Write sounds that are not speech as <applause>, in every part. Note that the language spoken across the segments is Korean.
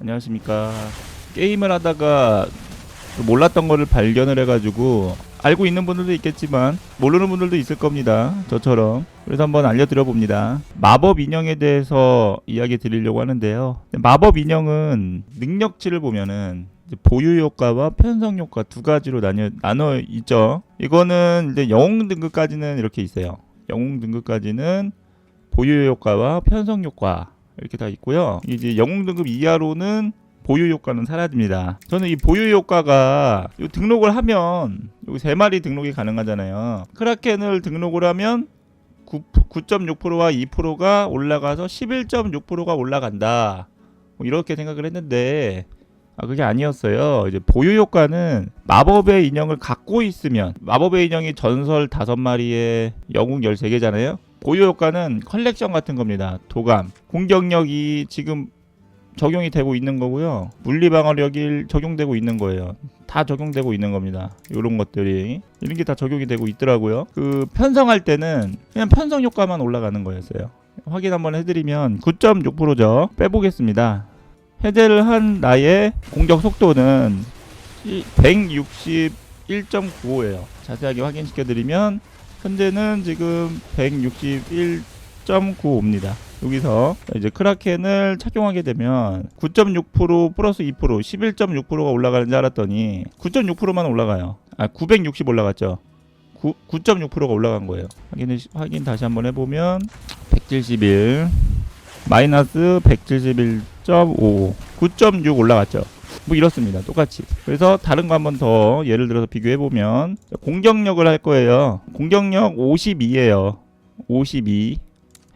안녕하십니까. 게임을 하다가 또 몰랐던 거를 발견을 해가지고 알고 있는 분들도 있겠지만 모르는 분들도 있을 겁니다. 저처럼. 그래서 한번 알려드려 봅니다. 마법 인형에 대해서 이야기 드리려고 하는데요. 마법 인형은 능력치를 보면은 보유 효과와 편성 효과 두 가지로 나뉘어 나눠 있죠. 이거는 이제 영웅 등급까지는 이렇게 있어요. 영웅 등급까지는 보유 효과와 편성 효과 이렇게 다 있고요. 이제 영웅 등급 이하로는 보유 효과는 사라집니다. 저는 이 보유 효과가 요 등록을 하면 여기 세 마리 등록이 가능하잖아요. 크라켄을 등록을 하면 9, 9.6%와 2%가 올라가서 11.6%가 올라간다. 뭐 이렇게 생각을 했는데 아 그게 아니었어요. 이제 보유 효과는 마법의 인형을 갖고 있으면 마법의 인형이 전설 5마리에 영웅 13개잖아요. 보유 효과는 컬렉션 같은 겁니다. 도감, 공격력이 지금 적용이 되고 있는 거고요. 물리 방어력이 적용되고 있는 거예요. 다 적용되고 있는 겁니다. 이런 것들이 이런 게 다 적용이 되고 있더라고요. 그 편성할 때는 그냥 편성 효과만 올라가는 거였어요. 확인 한번 해드리면 9.6%죠. 빼보겠습니다. 해제를 한 나의 공격 속도는 161.95예요. 자세하게 확인시켜드리면 현재는 지금 161.95입니다. 여기서 이제 크라켄을 착용하게 되면 9.6% 플러스 2% 11.6%가 올라가는 줄 알았더니 9.6%만 올라가요. 아 960 올라갔죠. 9, 9.6%가 올라간 거예요. 확인 확인 다시 한번 해보면 171 마이너스 171.5 9.6 올라갔죠. 뭐 이렇습니다. 똑같이. 그래서 다른 거 한번 더 예를 들어서 비교해 보면 공격력을 할 거예요. 공격력 52예요. 52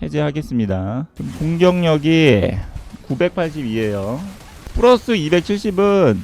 해제하겠습니다. 공격력이 982예요. 플러스 270은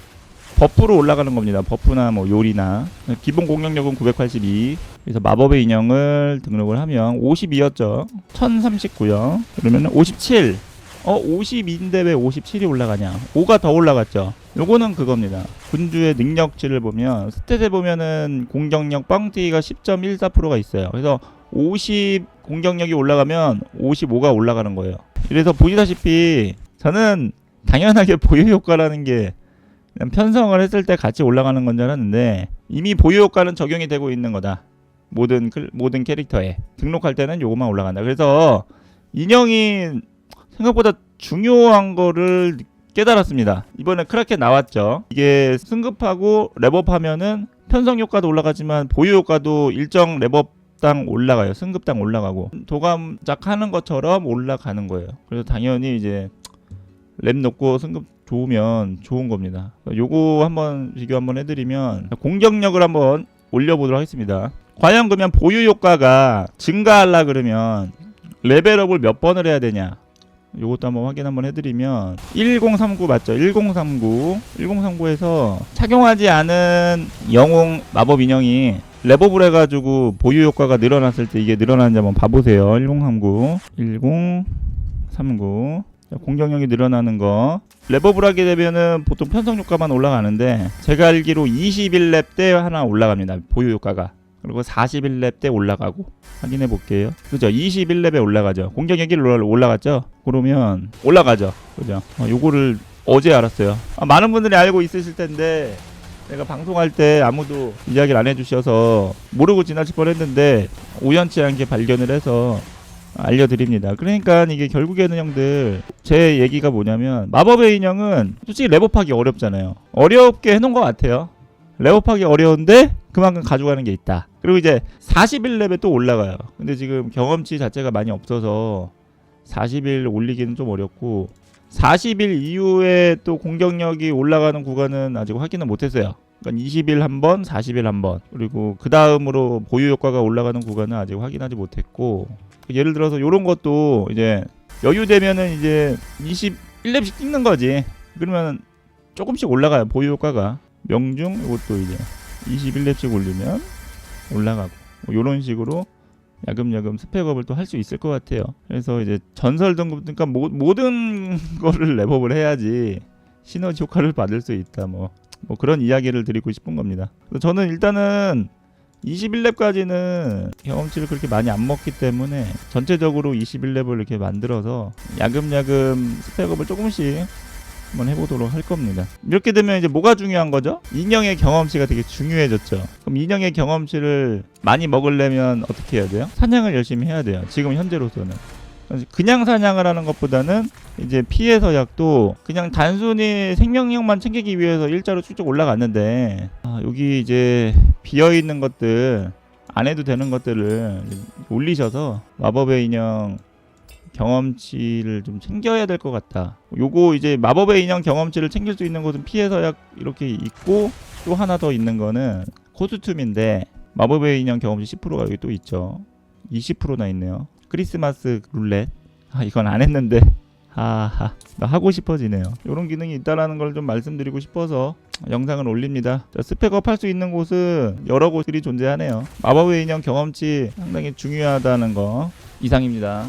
버프로 올라가는 겁니다. 버프나 뭐 요리나 기본 공격력은 982. 그래서 마법의 인형을 등록을 하면 52였죠. 1039요. 그러면 57. 어 52인데 왜 57이 올라가냐? 5가 더 올라갔죠. 요거는 그겁니다. 군주의 능력치를 보면 스탯에 보면은 공격력 뻥튀기가 10.14%가 있어요. 그래서 50 공격력이 올라가면 55가 올라가는 거예요. 그래서 보시다시피 저는 당연하게 보유 효과라는 게 편성을 했을 때 같이 올라가는 건 줄 알았는데 이미 보유 효과는 적용이 되고 있는 거다. 모든 클- 모든 캐릭터에 등록할 때는 요것만 올라간다. 그래서 인형이 생각보다 중요한 거를 깨달았습니다. 이번에 크라켄 나왔죠. 이게 승급하고 랩업하면은 편성 효과도 올라가지만 보유 효과도 일정 랩업당 올라가요. 승급당 올라가고 도감작 하는 것처럼 올라가는 거예요. 그래서 당연히 이제 랩 놓고 승급 좋으면 좋은 겁니다. 요거 한번 비교 한번 해드리면 공격력을 한번 올려보도록 하겠습니다. 과연 그러면 보유 효과가 증가하려 그러면 레벨업을 몇 번을 해야 되냐? 요것도 한번 확인 한번 해드리면 1039 맞죠? 1039 1039에서 착용하지 않은 영웅 마법 인형이 랩업을 해가지고 보유 효과가 늘어났을 때 이게 늘어나는지 한번 봐보세요. 1039 1039 자, 공격력이 늘어나는 거. 랩업을 하게 되면은 보통 편성 효과만 올라가는데 제가 알기로 21렙 때 하나 올라갑니다. 보유 효과가 그리고 41렙 때 올라가고 확인해 볼게요. 그죠? 21렙에 올라가죠. 공격력이 올라- 올라갔죠? 그러면 올라가죠. 그죠? 어, 요거를 어제 알았어요. 아, 많은 분들이 알고 있으실 텐데 내가 방송할 때 아무도 이야기를 안 해주셔서 모르고 지나칠 뻔했는데 우연치 않게 발견을 해서 알려드립니다. 그러니까 이게 결국에는 형들 제 얘기가 뭐냐면 마법의 인형은 솔직히 랩업하기 어렵잖아요. 어렵게 해놓은 것 같아요. 랩업하기 어려운데 그만큼 가져가는 게 있다. 그리고 이제 41렙에 또 올라가요. 근데 지금 경험치 자체가 많이 없어서 40일 올리기는 좀 어렵고 40일 이후에 또 공격력이 올라가는 구간은 아직 확인은 못했어요. 그러니까 20일 한 번, 40일 한 번, 그리고 그 다음으로 보유 효과가 올라가는 구간은 아직 확인하지 못했고 예를 들어서 이런 것도 이제 여유 되면은 이제 21렙씩 찍는 거지. 그러면 조금씩 올라가요 보유 효과가. 명중 이것도 이제 21렙씩 올리면 올라가고 뭐 이런 식으로 야금야금 스펙업을 또 할 수 있을 것 같아요. 그래서 이제 전설 등급 그러니까 모, 모든 <laughs> 거를 랩업을 해야지 시너지 효과를 받을 수 있다. 뭐, 뭐 그런 이야기를 드리고 싶은 겁니다. 저는 일단은 21렙까지는 경험치를 그렇게 많이 안 먹기 때문에 전체적으로 21렙을 이렇게 만들어서 야금야금 스펙업을 조금씩 한번 해보도록 할 겁니다. 이렇게 되면 이제 뭐가 중요한 거죠? 인형의 경험치가 되게 중요해졌죠. 그럼 인형의 경험치를 많이 먹으려면 어떻게 해야 돼요? 사냥을 열심히 해야 돼요. 지금 현재로서는. 그냥 사냥을 하는 것보다는 이제 피해 서 약도 그냥 단순히 생명력만 챙기기 위해서 일자로 쭉쭉 올라갔는데 아, 여기 이제 비어 있는 것들 안 해도 되는 것들을 올리셔서 마법의 인형 경험치를 좀 챙겨야 될 것 같다. 요거 이제 마법의 인형 경험치를 챙길 수 있는 곳은 피해서 약 이렇게 있고 또 하나 더 있는 거는 코스튬인데 마법의 인형 경험치 10%가 여기 또 있죠. 20%나 있네요. 크리스마스 룰렛. 아 이건 안 했는데. 하하. 나 하고 싶어지네요. 이런 기능이 있다라는 걸 좀 말씀드리고 싶어서 영상을 올립니다. 자, 스펙업 할 수 있는 곳은 여러 곳들이 존재하네요. 마법의 인형 경험치 상당히 중요하다는 거 이상입니다.